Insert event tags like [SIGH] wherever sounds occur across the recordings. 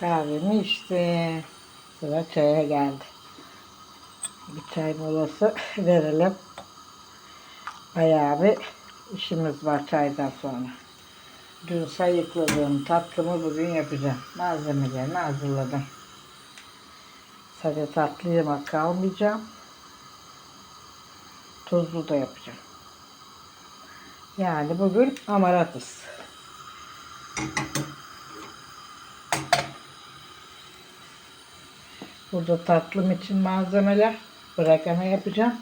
Kahvemi içti. Sıra çaya geldi. Bir çay molası [LAUGHS] verelim. Bayağı bir işimiz var çaydan sonra. Dün sayıkladığım tatlımı bugün yapacağım. Malzemelerini hazırladım. Sadece tatlı yemek kalmayacağım. Tuzlu da yapacağım. Yani bugün amaratız. Burada tatlım için malzemeler bırakana yapacağım.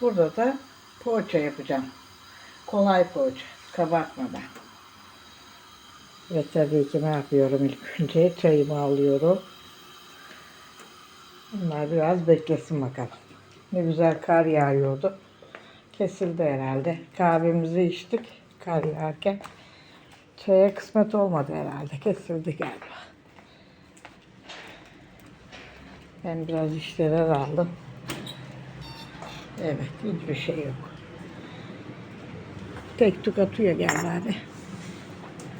Burada da poğaça yapacağım. Kolay poğaça. Kabartmadan. Ve tabii ki ne yapıyorum ilk önce? Çayımı alıyorum. Bunlar biraz beklesin bakalım. Ne güzel kar yağıyordu. Kesildi herhalde. Kahvemizi içtik kar yağarken. Çaya kısmet olmadı herhalde. Kesildi galiba. Ben biraz işlere aldım. Evet, hiçbir şey yok. Tek tük atıyor gel hadi.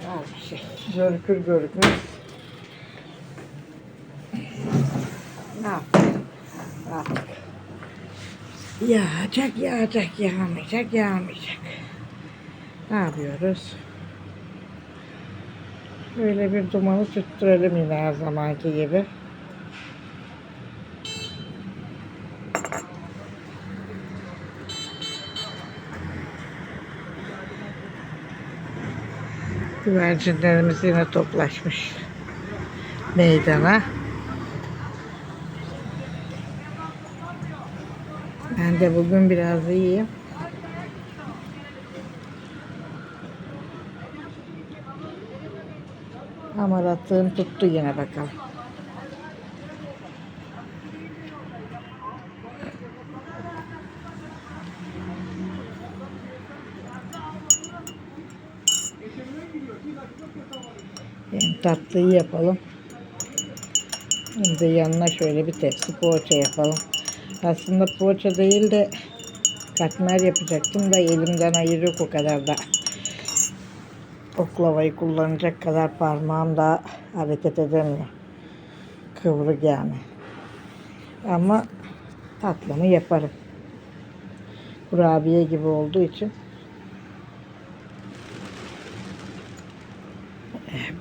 Al bir şey. Görükür görükmez. Ne yapayım? Artık. Yağacak, yağacak, yağmayacak, yağmayacak. Ne yapıyoruz? Böyle bir dumanı tüttürelim yine her zamanki gibi. Güvercinlerimiz yine toplaşmış meydana. Ben de bugün biraz iyiyim. Amaratlığım tuttu yine bakalım. Hem tatlıyı yapalım. De yanına şöyle bir tepsi poğaça yapalım. Aslında poğaça değil de katmer yapacaktım da elimden ayır yok o kadar da. Oklavayı kullanacak kadar parmağım da hareket edemiyor. Kıvrık yani. Ama tatlımı yaparım. Kurabiye gibi olduğu için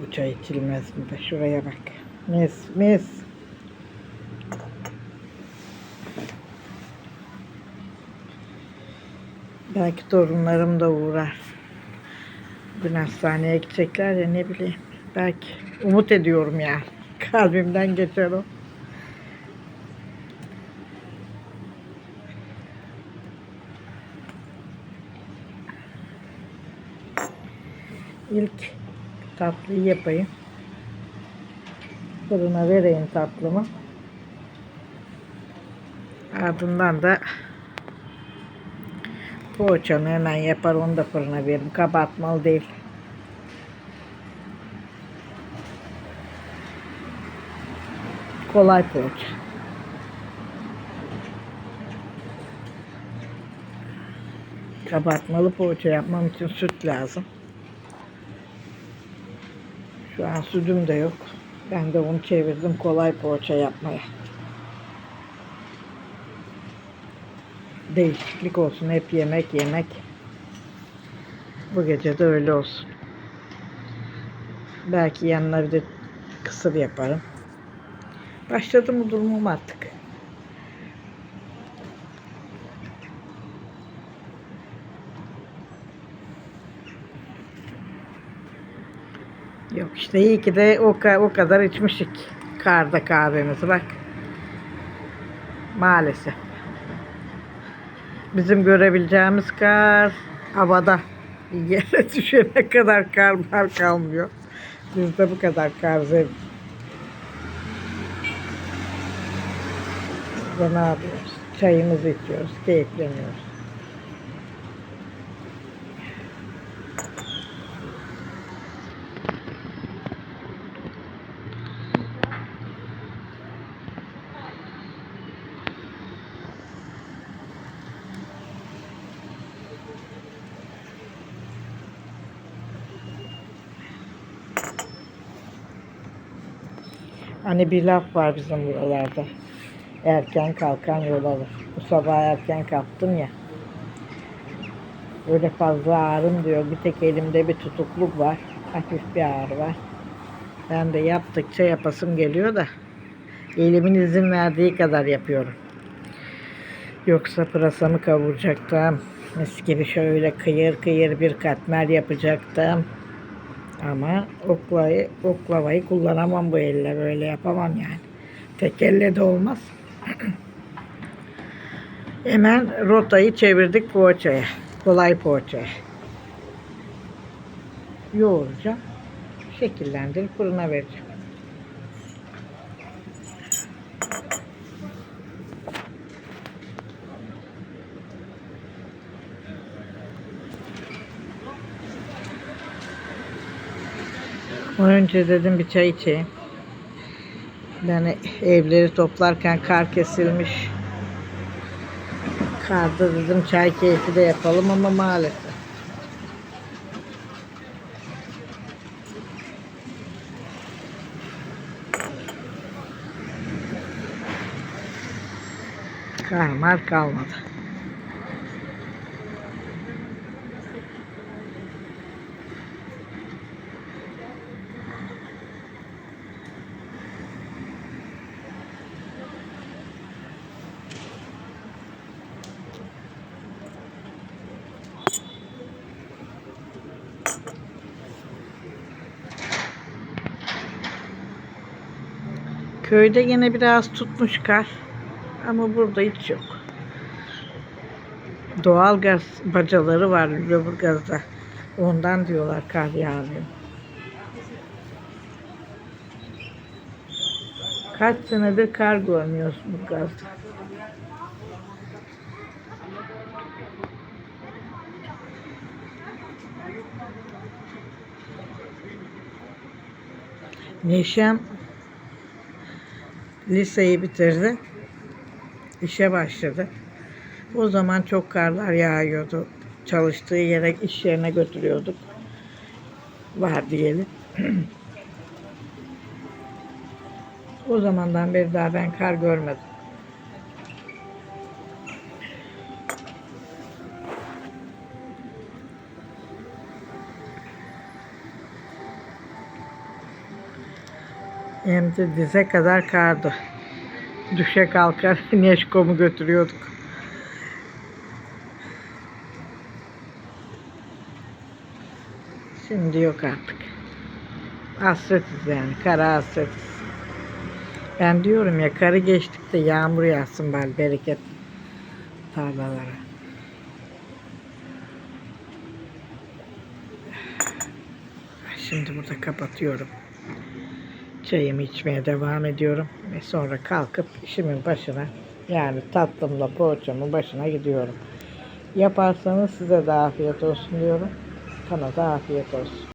bu çay içilmez mi be? Şuraya bak. Mis mis. Belki torunlarım da uğrar. Bugün hastaneye gidecekler ya ne bileyim. Belki umut ediyorum ya. [LAUGHS] Kalbimden geçer o. İlk tatlıyı yapayım. Fırına vereyim tatlımı. Ardından da poğaçamı hemen yapar onu da fırına veririm. Kabartmalı değil. Kolay poğaça. Kabartmalı poğaça yapmam için süt lazım. Şu an sütüm de yok. Ben de onu çevirdim kolay poğaça yapmaya. Değişiklik olsun. Hep yemek yemek. Bu gece de öyle olsun. Belki yanına bir de kısır yaparım. Başladı mı durumum artık. İşte iyi ki de o, o kadar içmişik karda kahvemizi bak. Maalesef. Bizim görebileceğimiz kar havada. Yere [LAUGHS] düşene kadar kar var kalmıyor. Bizde bu kadar kar zevk. De ne yapıyoruz? Çayımızı içiyoruz, keyifleniyoruz. Hani bir laf var bizim buralarda. Erken kalkan yol alır. Bu sabah erken kalktım ya. Öyle fazla ağrım diyor. Bir tek elimde bir tutukluk var. Hafif bir ağrı var. Ben de yaptıkça yapasım geliyor da elimin izin verdiği kadar yapıyorum. Yoksa pırasamı kavuracaktım. Mis gibi şöyle kıyır kıyır bir katmer yapacaktım. Ama oklayı, oklavayı kullanamam bu elle. Böyle yapamam yani. Tek elle de olmaz. [CLEARS THROAT] Hemen rotayı çevirdik poğaçaya. Kolay poğaçaya. Yoğuracağım. Şekillendirip fırına vereceğim. Önce dedim bir çay içeyim. Ben evleri toplarken kar kesilmiş. Karda dedim çay keyfi de yapalım ama maalesef. Kar mar kalmadı. Köyde yine biraz tutmuş kar. Ama burada hiç yok. Doğal gaz bacaları var Lüleburgaz'da. Ondan diyorlar kar yağmıyor. Kaç senedir kar görmüyoruz Burgaz'da. Neşem liseyi bitirdi. İşe başladı. O zaman çok karlar yağıyordu. Çalıştığı yere, iş yerine götürüyorduk. Var diyelim. [CLEARS THROAT] o zamandan beri daha ben kar görmedim. Hem de dize kadar kardı. Düşe kalkar [LAUGHS] Neşkom'u götürüyorduk. Şimdi yok artık. Hasretiz yani. Kara hasretiz. Ben diyorum ya karı geçtik de yağmur yağsın bari bereket tarlalara. Şimdi burada kapatıyorum. Çayımı içmeye devam ediyorum. Ve sonra kalkıp işimin başına yani tatlımla poğaçamın başına gidiyorum. Yaparsanız size de afiyet olsun diyorum. Bana da afiyet olsun.